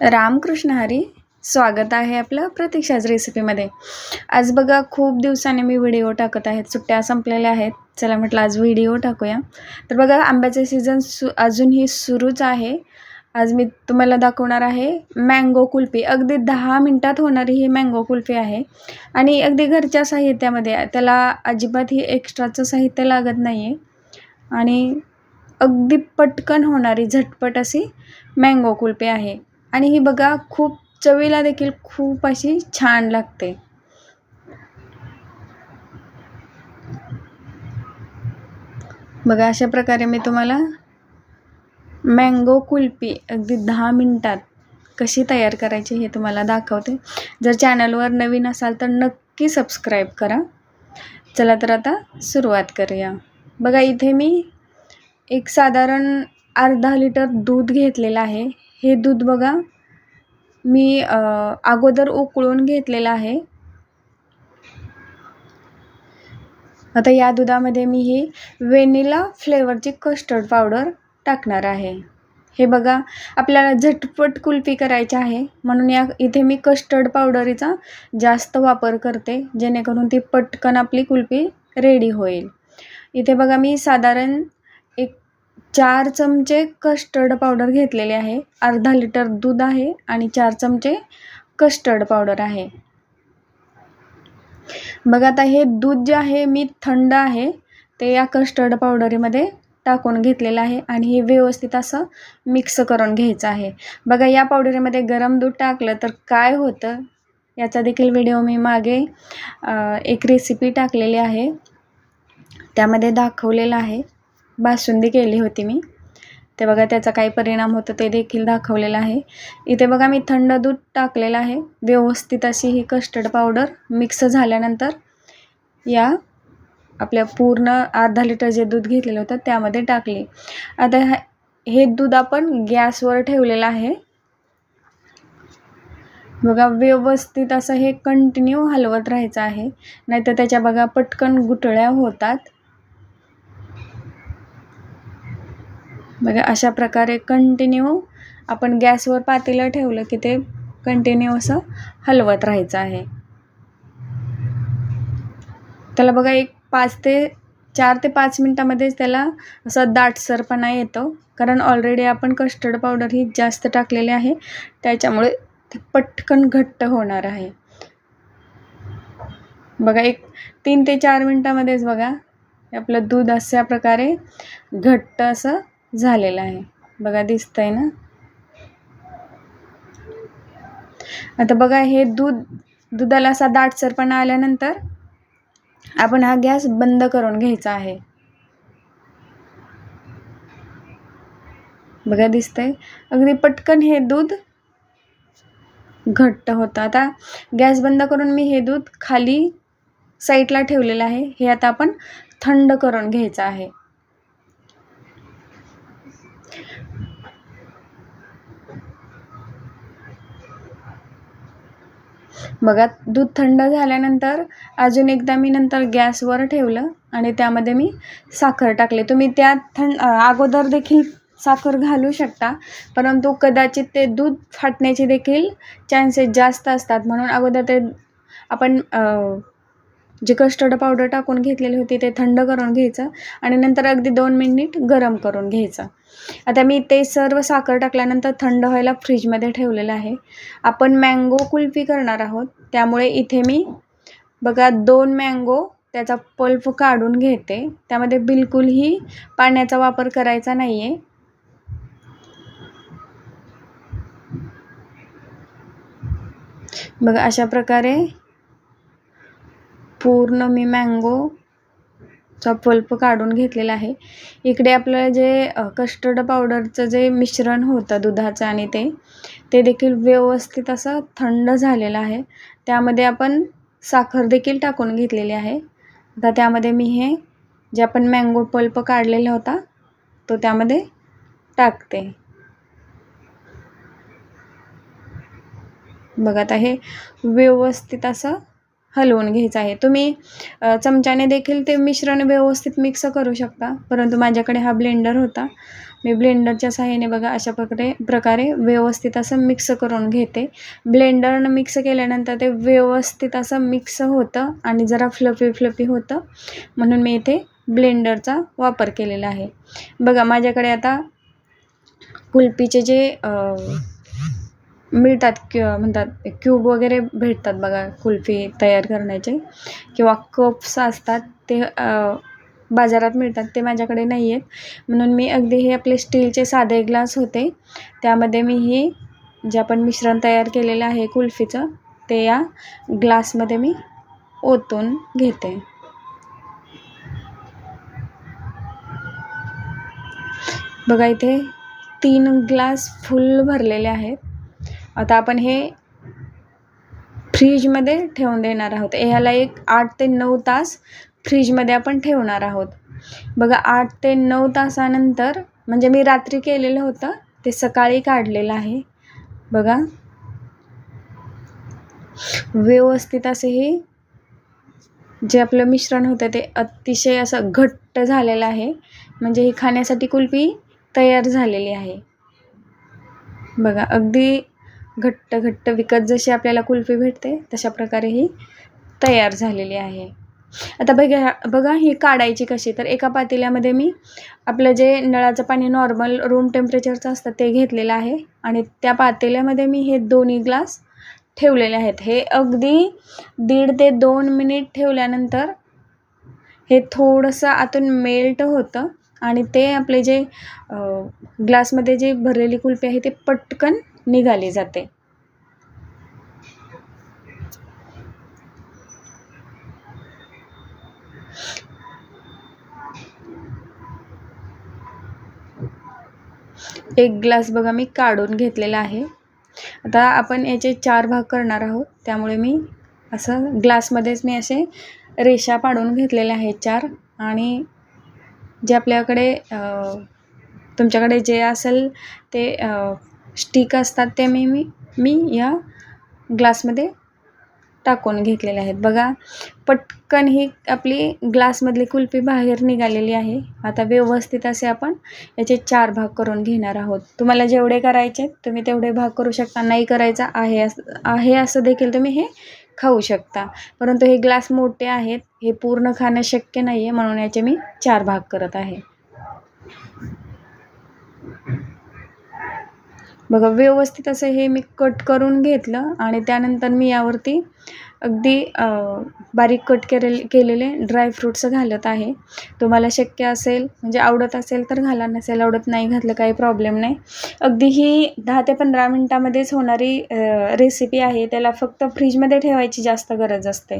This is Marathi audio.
रामकृष्ण हरी स्वागत आहे आपलं प्रतीक्षाच रेसिपीमध्ये आज बघा खूप दिवसाने मी व्हिडिओ टाकत आहेत. सुट्ट्या संपलेल्या आहेत. चला म्हटलं आज व्हिडिओ टाकूया. तर बघा आंब्याचा सीझन सु अजूनही सुरूच आहे. आज मी तुम्हाला दाखवणार आहे मँगो कुल्फी. अगदी दहा मिनटात होणारी ही मँगो कुल्फी आहे. आणि अगदी घरच्या साहित्यामध्ये त्याला अजिबात ही एक्स्ट्राचं साहित्य लागत नाही आहे आणि अगदी पटकन होणारी झटपट अशी मँगो कुल्फी आहे. आणि ही बघा खूप चवीला देखील खूप अशी छान लागते. बघा अशा प्रकारे मी तुम्हाला मँगो कुल्फी अगदी दहा मिनटात कशी तयार करायची हे तुम्हाला दाखवते. जर चॅनलवर नवीन असाल तर नक्की सबस्क्राईब करा. चला तर आता सुरुवात करूया. बघा इथे मी एक साधारण अर्धा लिटर दूध घेतलेलं आहे. हे दूध बघा. मी अगोदर उकळून घेतलेलं आहे. आता या दुधामध्ये मी ही वेनिला फ्लेवरची कस्टर्ड पावडर टाकणार आहे. हे बघा आपल्याला झटपट कुल्फी करायची आहे. म्हणून या इथे मी कस्टर्ड पावडरीचा जास्त वापर करते जेणेकरून ती पटकन आपली कुल्फी रेडी होईल. इथे बघा मी साधारण चार चमचे कस्टर्ड पावडर घेतलेले आहे. अर्धा लिटर दूध आहे आणि चार चमचे कस्टर्ड पावडर आहे. बघा आता हे दूध जे आहे मी थंड आहे ते या कस्टर्ड पावडरीमध्ये टाकून घेतलेलं आहे आणि हे व्यवस्थित असं मिक्स करून घ्यायचं आहे. बघा या पावडरीमध्ये गरम दूध टाकलं तर काय होतं? याचा देखील व्हिडिओ मी मागे एक रेसिपी टाकलेली आहे. त्यामध्ये दाखवलेलं आहे. बासुंदी केली होती मी. ते बघा त्याचा काय परिणाम होतो ते देखील दाखवलेलं आहे. इथे बघा मी थंड दूध टाकलेलं आहे. व्यवस्थित अशी ही कस्टर्ड पावडर मिक्स झाल्यानंतर या आपल्या पूर्ण अर्धा लिटर जे दूध घेतलेलं होतं त्यामध्ये टाकले. आता हे दूध आपण गॅसवर ठेवलेलं आहे. बघा व्यवस्थित असं हे कंटिन्यू हलवत राहायचं आहे. नाहीतर त्याच्या बघा पटकन गुटळ्या होतात. बघा अशा प्रकारे कंटिन्यू आपण गॅसवर पातेलं ठेवलं की ते कंटिन्यू असं हलवत राहायचं आहे. त्याला बघा एक पाच ते चार ते पाच मिनटामध्येच त्याला असं दाटसरपणा येतो. कारण ऑलरेडी आपण कस्टर्ड पावडर ही जास्त टाकलेली आहे. त्याच्यामुळे ते पटकन घट्ट होणार आहे. बघा एक तीन ते चार मिनटामध्येच बघा आपलं दूध अशा प्रकारे घट्ट असं झालेलं आहे. बघा दिसतंय ना? आता बघा हे दूध दुधाला असा दाटसरपणा आल्यानंतर आपण हा गॅस बंद करून घ्यायचा आहे. बघा दिसतंय? अगदी पटकन हे दूध घट्ट होतं. आता गॅस बंद करून मी हे दूध खाली साईडला ठेवलेलं आहे. हे आता आपण थंड करून घ्यायचं आहे. बघा दूध थंड झाल्यानंतर अजून एकदा मी नंतर गॅसवर ठेवलं आणि त्यामध्ये मी साखर टाकले. तुम्ही त्यात थंड अगोदर देखील साखर घालू शकता परंतु कदाचित ते दूध फाटण्याचे देखील चान्सेस जास्त असतात. म्हणून अगोदर ते आपण जे कस्टर्ड पावडर टाकून घेतलेली होती ते थंड करून घ्यायचं आणि नंतर अगदी दोन मिनिट गरम करून घ्यायचं. आता मी ते सर्व साखर टाकल्यानंतर थंड व्हायला फ्रीजमध्ये ठेवलेलं आहे. आपण मँगो कुल्फी करणार आहोत. त्यामुळे इथे मी बघा दोन मँगो त्याचा पल्प काढून घेते. त्यामध्ये बिलकुलही पाण्याचा वापर करायचा नाही आहे बघा अशा प्रकारे पूर्ण मी मँगोचा पल्प काढून घेतलेला आहे. इकडे आपलं जे कस्टर्ड पावडरचं जे मिश्रण होतं दुधाचं आणि ते ते देखील व्यवस्थित असं थंड झालेलं आहे. त्यामध्ये आपण साखर देखील टाकून घेतलेली आहे. आता त्यामध्ये मी हे जे आपण मँगो पल्प काढलेला होता तो त्यामध्ये टाकते. बघा आता हे व्यवस्थित असं हलवून घ्यायचं आहे. तुम्ही चमच्याने देखील ते मिश्रण व्यवस्थित मिक्स करू शकता. परंतु माझ्याकडे हा ब्लेंडर होता. मी ब्लेंडरच्या सहाय्याने बघा अशा प्रकारे प्रकारे व्यवस्थित असं मिक्स करून घेते. ब्लेंडरनं मिक्स केल्यानंतर ते व्यवस्थित असं मिक्स होतं आणि जरा फ्लफी फ्लफी होतं. म्हणून मी इथे ब्लेंडरचा वापर केलेला आहे. बघा माझ्याकडे आता कुल्फीचे जे मिळतात क्यू म्हणतात क्यूब वगैरे भेटतात बघा कुल्फी तयार करण्याचे. किंवा कप्स असतात ते बाजारात मिळतात ते माझ्याकडे नाही आहेत म्हणून मी अगदी हे आपले स्टीलचे साधे ग्लास होते. त्यामध्ये मी हे जे आपण मिश्रण तयार केलेलं आहे कुल्फीचं ते या ग्लासमध्ये मी ओतून घेते. बघा इथे तीन ग्लास फुल भरलेले आहेत. आता आपण हे फ्रीजमध्ये ठेवून देणार आहोत. ह्याला एक आठ ते नऊ तास फ्रीजमध्ये आपण ठेवणार आहोत. बघा आठ ते नऊ तासानंतर म्हणजे मी रात्री केलेलं होतं ते सकाळी काढलेलं आहे. बघा. व्यवस्थित असे हे जे आपलं मिश्रण होतं ते अतिशय असं घट्ट झालेलं आहे. म्हणजे ही खाण्यासाठी कुल्फी तयार झालेली आहे. बघा अगदी घट्ट घट्ट विकत जशी आपल्याला कुल्फी भेटते तशा प्रकारे ही तयार झालेली आहे. आता बघा बघा ही काढायची कशी. तर एका पातेल्यामध्ये मी आपलं जे नळाचं पाणी नॉर्मल रूम टेम्परेचरचं असतं ते घेतलेलं आहे. आणि त्या पातेल्यामध्ये मी हे दोन्ही ग्लास ठेवलेले आहेत. हे अगदी दीड ते दोन मिनिट ठेवल्यानंतर हे थोडंसं आतून मेल्ट होतं. आणि ते आपले जे ग्लासमध्ये जे भरलेली कुल्फी आहे ते पटकन निघाली जाते. एक ग्लास बघा मी काढून घेतलेला आहे. आता आपण याचे चार भाग करणार आहोत. त्यामुळे मी असं ग्लासमध्येच मी असे रेषा पाडून घेतलेल्या आहेत चार. आणि जे आपल्याकडे तुमच्याकडे जे असेल ते स्टिक असतात ते मी मी मी या ग्लासमध्ये टाकून घेतलेले आहेत. बघा पटकन ही आपली ग्लासमधली कुल्फी बाहेर निघालेली आहे. आता व्यवस्थित असे आपण याचे चार भाग करून घेणार आहोत. तुम्हाला जेवढे करायचे तुम्ही तेवढे भाग करू शकता. नाही करायचा आहे असं आहे असं देखील तुम्ही हे खाऊ शकता. परंतु हे ग्लास मोठे आहेत हे पूर्ण खाणं शक्य नाही आहे म्हणून याचे मी चार भाग करत आहे. बघा व्यवस्थित असं हे मी कट करून घेतलं आणि त्यानंतर मी यावरती अगदी बारीक कट केले केलेले ड्रायफ्रूट्स घालत आहे. तुम्हाला शक्य असेल म्हणजे आवडत असेल तर घाला नसेल आवडत नाही घातलं काही प्रॉब्लेम नाही. अगदी ही दहा ते पंधरा मिनटामध्येच होणारी रेसिपी आहे त्याला फक्त फ्रीजमध्ये ठेवायची जास्त गरज असते.